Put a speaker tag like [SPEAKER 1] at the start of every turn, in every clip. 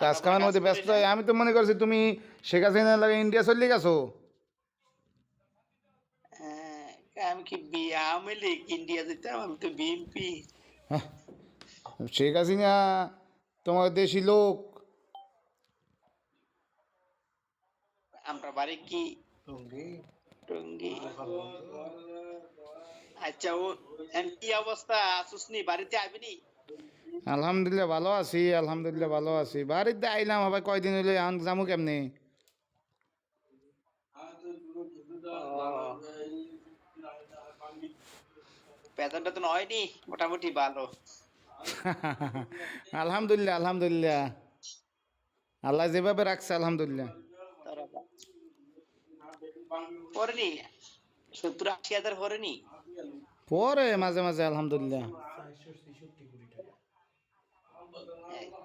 [SPEAKER 1] কাজ কামের মধ্যে ব্যস্ত আমি তো মনে করছি তুমি শেখ হাসিনা লাগে ইন্ডিয়া চলে গেছো।
[SPEAKER 2] হ্যাঁ, আমি কি বি- আওয়ামী লীগ ইন্ডিয়া যেতাম আমি তো বিএনপি
[SPEAKER 1] হ্যাঁ, শেখ হাসিনা তোমার দেশি লোক।
[SPEAKER 2] আমরা বাড়ি কি? টঙ্গি। আচ্ছা ও কি অবস্থা? আসুস নি বাড়িতে আবিনি
[SPEAKER 1] আলহামদুলিল্লাহ ভালো আছি আলহামদুলিল্লাহ ভালো আছি। বাড়িতে আইলাম হবে কয়দিন হইলে এখন যাব কেমনি?
[SPEAKER 2] বেতনটা তো হয়নি মোটামুটি ভালো।
[SPEAKER 1] আলহামদুলিল্লাহ আলহামদুলিল্লাহ। আল্লাহ যেভাবে রাখছে আলহামদুলিল্লাহ।
[SPEAKER 2] করেনি সত্তর আশি হাজার করেনি
[SPEAKER 1] পরে মাঝে মাঝে আলহামদুলিল্লাহ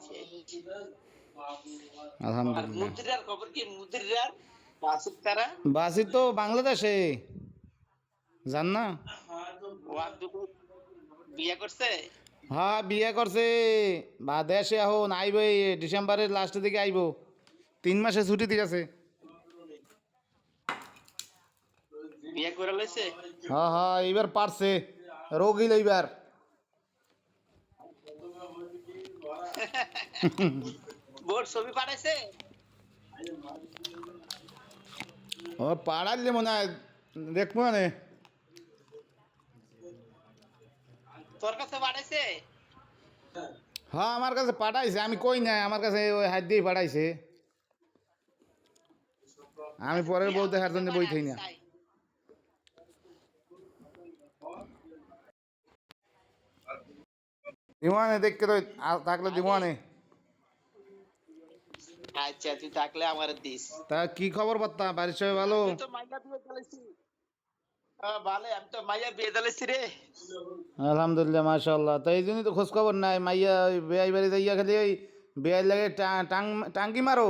[SPEAKER 2] আর
[SPEAKER 1] আলহামদুলিল্লাহ।
[SPEAKER 2] খবর কি? মুদ্রার বাসুক তারা?
[SPEAKER 1] বাসি তো বাংলাদেশে। জান না?
[SPEAKER 2] বিয়ে করছে?
[SPEAKER 1] হ্যাঁ বিয়ে করছে। বা দেশে এখন আইব এই ডিসেম্বরের লাস্টের দিকে আইব। তিন মাসে ছুটি দিয়ে আছে
[SPEAKER 2] বিয়ে করে লইছে?
[SPEAKER 1] হ্যাঁ হ্যাঁ এইবার পারছে। রোগী এইবার
[SPEAKER 2] বোর ছবি পাঠাইছে?
[SPEAKER 1] ও পাড়ালে মনে হয় দেখব মানে
[SPEAKER 2] তোর কাছে পাঠাইছে?
[SPEAKER 1] হ্যাঁ আমার কাছে পাঠাইছে আমি কই নাই আমার কাছে ওই হাত দিয়ে পাঠাইছে। আমি পরের বউ দেখার জন্য বই থাই না। দিওয়ানে দেখতে তো থাকলে দিওয়ানে।
[SPEAKER 2] আচ্ছা তুই থাকলে আমার দিস।
[SPEAKER 1] তা কি খবর বার্তা? বাড়ির সবাই ভালো?
[SPEAKER 2] তো মাইয়া বিয়ে দিলাইছি হ্যাঁ ভালো আমি তো মাইয়া বিয়ে দিলাইছি রে।
[SPEAKER 1] আলহামদুলিল্লাহ মাশাল্লাহ তো এই জন্যই তো খোঁজ খবর নাই। মাইয়া বেয়াই বাড়ি যাইয়া খালি ওই বেয়াই লাগে টা- টাং টাঙ্কি মারো।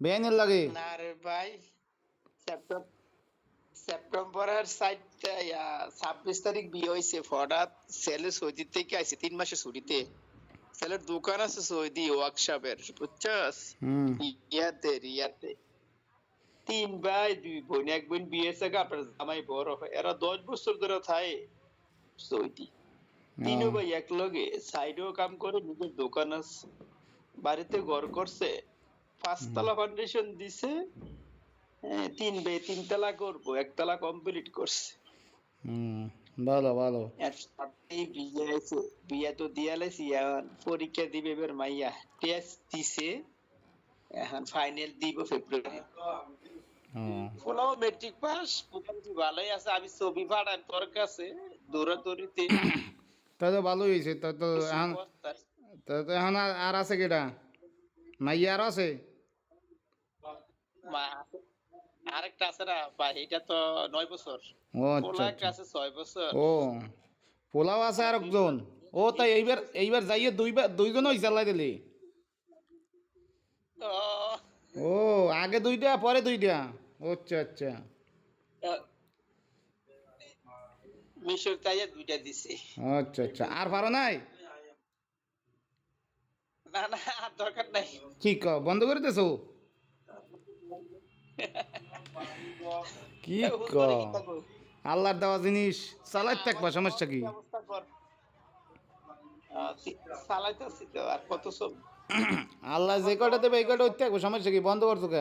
[SPEAKER 1] বেআইনের লাগে।
[SPEAKER 2] না রে ভাই সেপ্টেম্বরের ছাব্বিশ তারিখ বিয়ে হয়েছে ফরাত ছেলে সৌদি থেকে তিন মাসে ছুটিতে। ছেলের দোকান আছে সৌদি ওয়ার্কশপের বুঝছস? ইয়াতে রিয়াতে। তিন ভাই দুই বোন এক বোন বিয়ে হয়েছে আপনার জামাই বড় হয়। এরা দশ বছর ধরে থাকে সৌদি। তিনও ভাই এক লগে সাইডেও কাম করে নিজের দোকান আছে বাড়িতে ঘর করছে। পাঁচতলা ফাউন্ডেশন দিছে তিন বে তিন তিনতলা করব একতলা কমপ্লিট করছে।
[SPEAKER 1] হুম ভালো ভালো।
[SPEAKER 2] বিয়ে তো দিয়ালেছি এখন পরীক্ষা দিবে এবার মাইয়া। টেস্ট দিছে এখন ফাইনাল দিব ফেব্রুয়ারি পোলাও মেট্রিক পাস মোটামুটি ভালোই আছে আমি ছবি পাঠাই তোর কাছে দৌড়াদৌড়িতে
[SPEAKER 1] তা তো ভালোই হয়েছে তা তো এখন তা তো এখন আর- আর আছে কেটা? মাইয়া আর আছে?
[SPEAKER 2] মা- আরেকটা আছে না ভাই এটা তো নয় বছর।
[SPEAKER 1] ও আচ্ছা
[SPEAKER 2] পোলা
[SPEAKER 1] আচ্ছা।
[SPEAKER 2] একটা আছে ছয় বছর।
[SPEAKER 1] ও পোলাও আছে আর একজন ও তাই এইবার এইবার যাইয়ে দুইবার চালাই দিলি।
[SPEAKER 2] ও,
[SPEAKER 1] আগে দুইটা পরে দুইটা। আচ্ছা আচ্ছা।
[SPEAKER 2] মিশর চাইয়া দুইটা দিছে।
[SPEAKER 1] আচ্ছা আচ্ছা। আর পারো নাই?
[SPEAKER 2] না না আর দরকার নাই।
[SPEAKER 1] কি ক বন্ধ করে দেছো? কি? আল্লাহর দেওয়া জিনিস চালাই থাকবা সমস্যা কি?
[SPEAKER 2] আর
[SPEAKER 1] আল্লাহ যে কটা দেবে এই কটা ওই থাকব সমস্যা কি? বন্ধ করছ কে?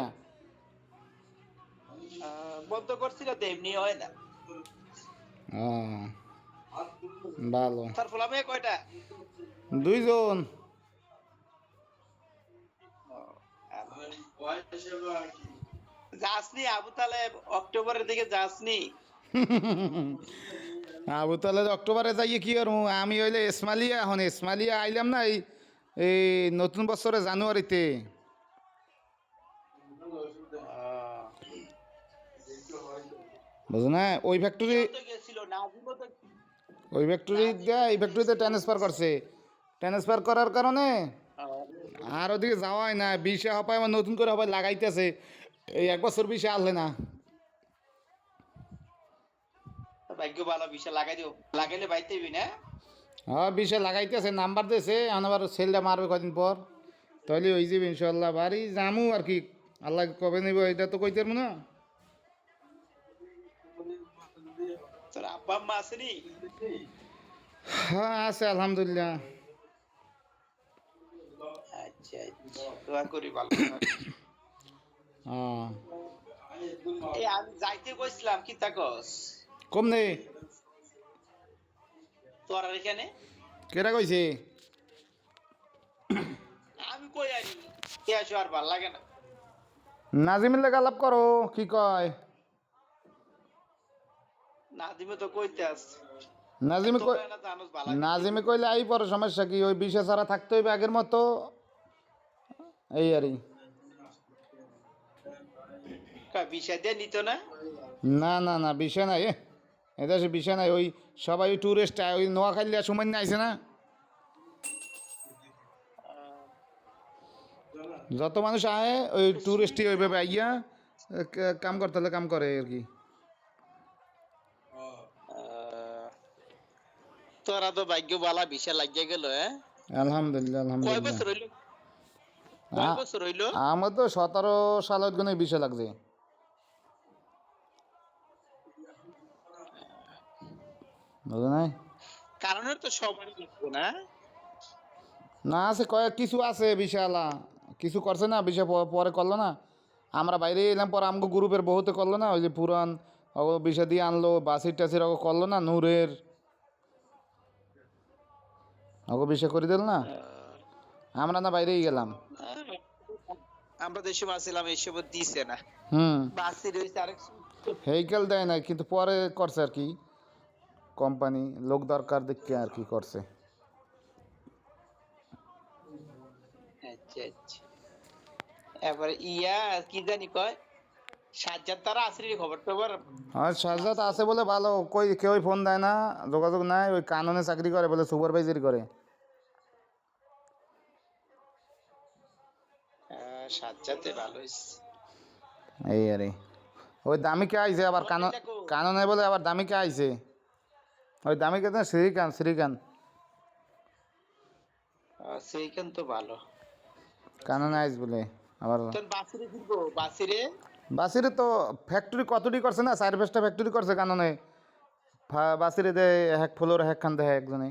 [SPEAKER 2] বন্ধ করছি না তো এমনি হয় না।
[SPEAKER 1] ভালো।
[SPEAKER 2] তার ফলামে কয়টা?
[SPEAKER 1] দুইজন।
[SPEAKER 2] যাসনি আবু তালে অক্টোবরের দিকে যাসনি।
[SPEAKER 1] আবু তাহলে অক্টোবরে যাইয়ে কি করব? আমি হইলে ইসমালিয়া এখন ইসমালিয়া আইলাম না এই নতুন বছরে জানুয়ারিতে। বুঝো না? ওই ফ্যাক্টরি ওই ফ্যাক্টরি এই ফ্যাক্টরিতে ট্রান্সফার করছে। ট্রান্সফার করার কারণে আর ওদিকে যাওয়াই না বিষে হপায় নতুন করে হপায় লাগাইতেছে। এই এক বছর বিষে আসলে না।
[SPEAKER 2] ভাগ্য ভালো বিষয় লাগাই দিও লাগাইলে বাইতে হইবি না?
[SPEAKER 1] হ্যাঁ বিষে লাগাইতেছে নাম্বার দিয়েছে এখন আবার সেলটা মারবে কদিন পর। তাহলে ওই যাবে ইনশাল্লাহ বাড়ি জামু আর কি। আল্লাহ কবে নেব এটা তো কইতে না।
[SPEAKER 2] তোর আব্বা আম্মা আসেনি
[SPEAKER 1] হ্যাঁ আছে আলহামদুলিল্লাহ।
[SPEAKER 2] আচ্ছা আচ্ছা। দোয়া করি ভালো থাক। এই আমি যাইতে কইছিলাম কি তাকস
[SPEAKER 1] কম নেই
[SPEAKER 2] তোর আর এখানে?
[SPEAKER 1] কেটা কইছে?
[SPEAKER 2] আমি কই আনি? কে আসো আর ভালো লাগে না।
[SPEAKER 1] নাজিমিল লেগে আলাপ করো কি কয়?
[SPEAKER 2] না দিমে তো কইতে আস
[SPEAKER 1] নাজিমি কই
[SPEAKER 2] না।
[SPEAKER 1] নাজিমি কইলে আই পরে সমস্যা কি? ওই বিষে ছাড়া থাকতে হইবে আগের মতো? এই আরই
[SPEAKER 2] কয় দিয়ে নিত না?
[SPEAKER 1] না না না বিষয় নাই এদেশে বিষয় নাই ওই সবাই টুরিস্ট ওই নোয়াখালী সময় আইছে না? যত মানুষ আয় ওই টুরিস্টই ওইভাবে আইয়া কাম করতে হলে কাম করে আর কি।
[SPEAKER 2] তোরা তো ভাগ্য বালা বিষয় লাগিয়ে গেল হ্যাঁ?
[SPEAKER 1] আলহামদুলিল্লাহ
[SPEAKER 2] কয়
[SPEAKER 1] আলহামদুলিল্লাহ
[SPEAKER 2] বছর হইল? কয় বছর হইল?
[SPEAKER 1] আমার তো সতেরো সালের গুণে বিষয় লাগছে। বুঝো নাই?
[SPEAKER 2] কারণের তো সবারই লাগবে না?
[SPEAKER 1] না আছে কয়েক কিছু আছে বিশালা। কিছু করছে না পরে করল না। আমরা বাইরে এলাম পরে আমগো গ্রুপের বহুতে করল না ওই যে পুরান ও বিষয় দিয়ে আনলো বাসির টাসির করল না নূরের। করে দিল না? আমরা না বাইরেই গেলাম।
[SPEAKER 2] আমরা দেশে আসছিলাম এইসব দিছে না।
[SPEAKER 1] হুম।
[SPEAKER 2] বাসি রয়েছে আরেক
[SPEAKER 1] হেইকেল দেয় না কিন্তু পরে করছে আর কি। কোম্পানি লোক দরকার দেখে আর কি করছে।
[SPEAKER 2] আচ্ছা আচ্ছা। এবার ইয়া কি জানি কয়? সাজ্জাদ তারা খবর টবর?
[SPEAKER 1] আর সাজাত আছে বলে ভালো কই ফোন দেয় না যোগাযোগ নাই ওই কাননে চাকরি করে বলে সুপারভাইজারি করে।
[SPEAKER 2] আহ, সাজ্জাদে ভালো
[SPEAKER 1] এই আরে ওই দামিকে আইছে আবার কানন কাননে বলে আবার দামিকে আইছে। ওই দামিকে তো শ্রীকান্ত শ্রীকান্ত।
[SPEAKER 2] সেইখান তো ভালো।
[SPEAKER 1] কাননে আইস বলে আবার
[SPEAKER 2] বাসিরে ফিরবো বাসিরে
[SPEAKER 1] বাসিরে তো ফ্যাক্টরি কতটি করছে না চার পাঁচটা ফ্যাক্টরি করছে কাননে বাসিরে দে হ্যাক ফ্লোর হ্যাক খান দেয় একজনে।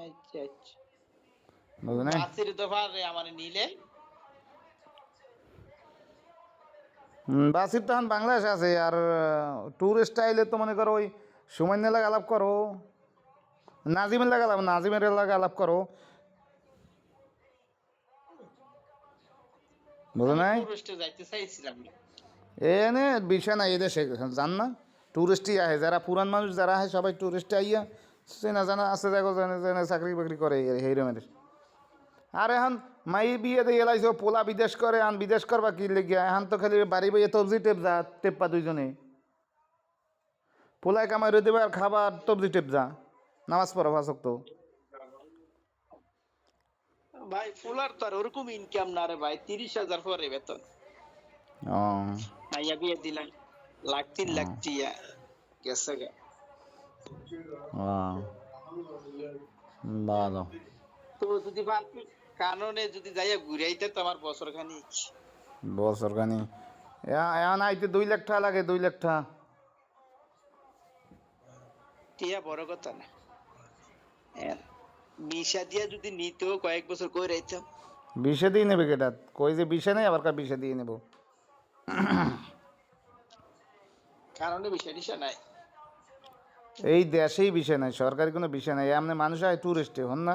[SPEAKER 2] আচ্ছা আচ্ছা। বাসিরে তো পারে আমার নিলে
[SPEAKER 1] হুম, বাসির তো এখন বাংলাদেশ আছে আর ট্যুরিস্ট আইলে তো মনে করো ওই সুমান্য লাগে আলাপ করো নাজিমের লাগে আলাপ নাজিমের লাগে আলাপ করো। বুঝো নাই? এনে বিষয় না এদেশে জান না। টুরিস্টই আহে যারা পুরান মানুষ যারা আহে সবাই টুরিস্টে আইয়া চেনা জানা আছে দেখো জানে জানে চাকরি বাকরি করে হেরমের আর এখন মাই বিয়ে দিয়ে এলাইছে পোলা বিদেশ করে আন বিদেশ করবা কি লেগিয়া? এখন তো খালি বাড়ি বইয়ে তবজি টেপ যা টেপ্পা দুইজনে। পোলায় কামাই রয়ে দেবে আর খাবার তবজি টেপ যা। নামাজ পড়া ভাষক তো
[SPEAKER 2] ভাই ফুলার তো আর ওরকম ইনকাম না রে ভাই তিরিশ হাজার পরে বেতন।
[SPEAKER 1] ও।
[SPEAKER 2] মাইয়া বিয়ে দিলাম লাখ তিন লাখ টিয়া গেছে গা।
[SPEAKER 1] ও। ভালো।
[SPEAKER 2] তো যদি কাননে যদি যাইয়া ঘুরাইতে তো আমার বছর খানি
[SPEAKER 1] বছর খানি এখন আইতে দুই লাখ টাকা লাগে দুই লাখ টাকা।
[SPEAKER 2] টিয়া বড় কথা না। হ্যাঁ, মিশা দিয়া যদি নিতেও কয়েক বছর কই রাইতাম
[SPEAKER 1] বিষে দিয়ে নেবে কেটা কই যে বিষে নেই আবার কা বিষে দিয়ে নেব।
[SPEAKER 2] কারণে বিষয় টিশা নাই।
[SPEAKER 1] এই দেশেই বিষয় নাই সরকারি কোনো বিষয় নাই। এমনি মানুষ আয় টুরিস্টে হন না?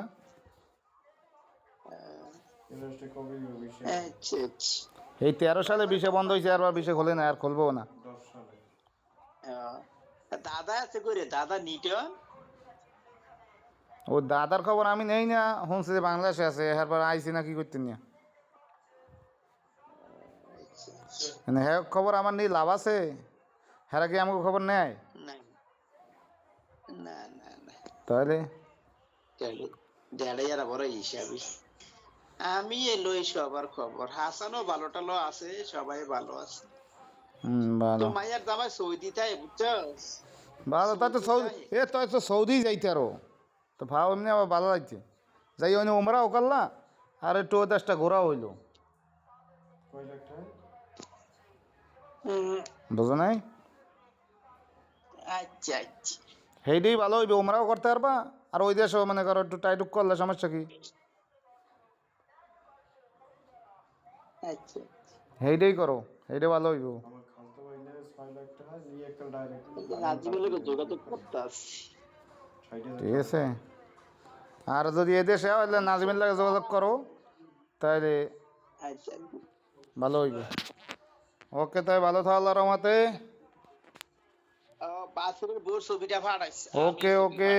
[SPEAKER 1] এই তেরো সালে বিষে বন্ধ হয়েছে আর বিষে খোলে না আর খুলবো না।
[SPEAKER 2] দাদা আছে করে দাদা নিটন?
[SPEAKER 1] ও দাদার খবর আমি নেই না শুনছি যে বাংলাদেশে আছে এরপর আইসি না কি করতেন না মানে হ্যাঁ খবর আমার নেই লাভ আছে? হ্যাঁ কি আমাকে খবর নেয়?
[SPEAKER 2] না না না না।
[SPEAKER 1] তাহলে?
[SPEAKER 2] বড় হিসাবই আমি এলো সবার খবর। হাসানও ভালো টালো আছে সবাই ভালো আছে।
[SPEAKER 1] ভালো।
[SPEAKER 2] মাইয়ার জামাই সৌদি তাই বুঝছস?
[SPEAKER 1] ভালো তাই তো সৌদি এ তাই তো সৌদি যাইতে আরও। তো ভাব এমনি আবার ভালো লাগছে। যাই ওই ওমরাও করলা আর একটু দশটা ঘোরা হইল। বুঝো নাই?
[SPEAKER 2] আচ্ছা আচ্ছা।
[SPEAKER 1] সেইটাই ভালো হইবে ওমরাও করতে পারবা। আর ওই দেশও মানে করো একটু টাইটুক করলে সমস্যা কি?
[SPEAKER 2] আচ্ছা
[SPEAKER 1] সেইটাই করো সেইটাই ভালো হইব। ঠিক আছে। আর যদি এদেশে নাজমির লাগে যোগাযোগ করো তাহলে
[SPEAKER 2] আচ্ছা
[SPEAKER 1] ভালো হইবে। ওকে তাই ভালো থাকল রমাতে ওকে ওকে।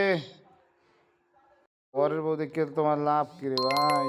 [SPEAKER 1] পরের বউ দেখে তোমার লাভ কি রে ভাই?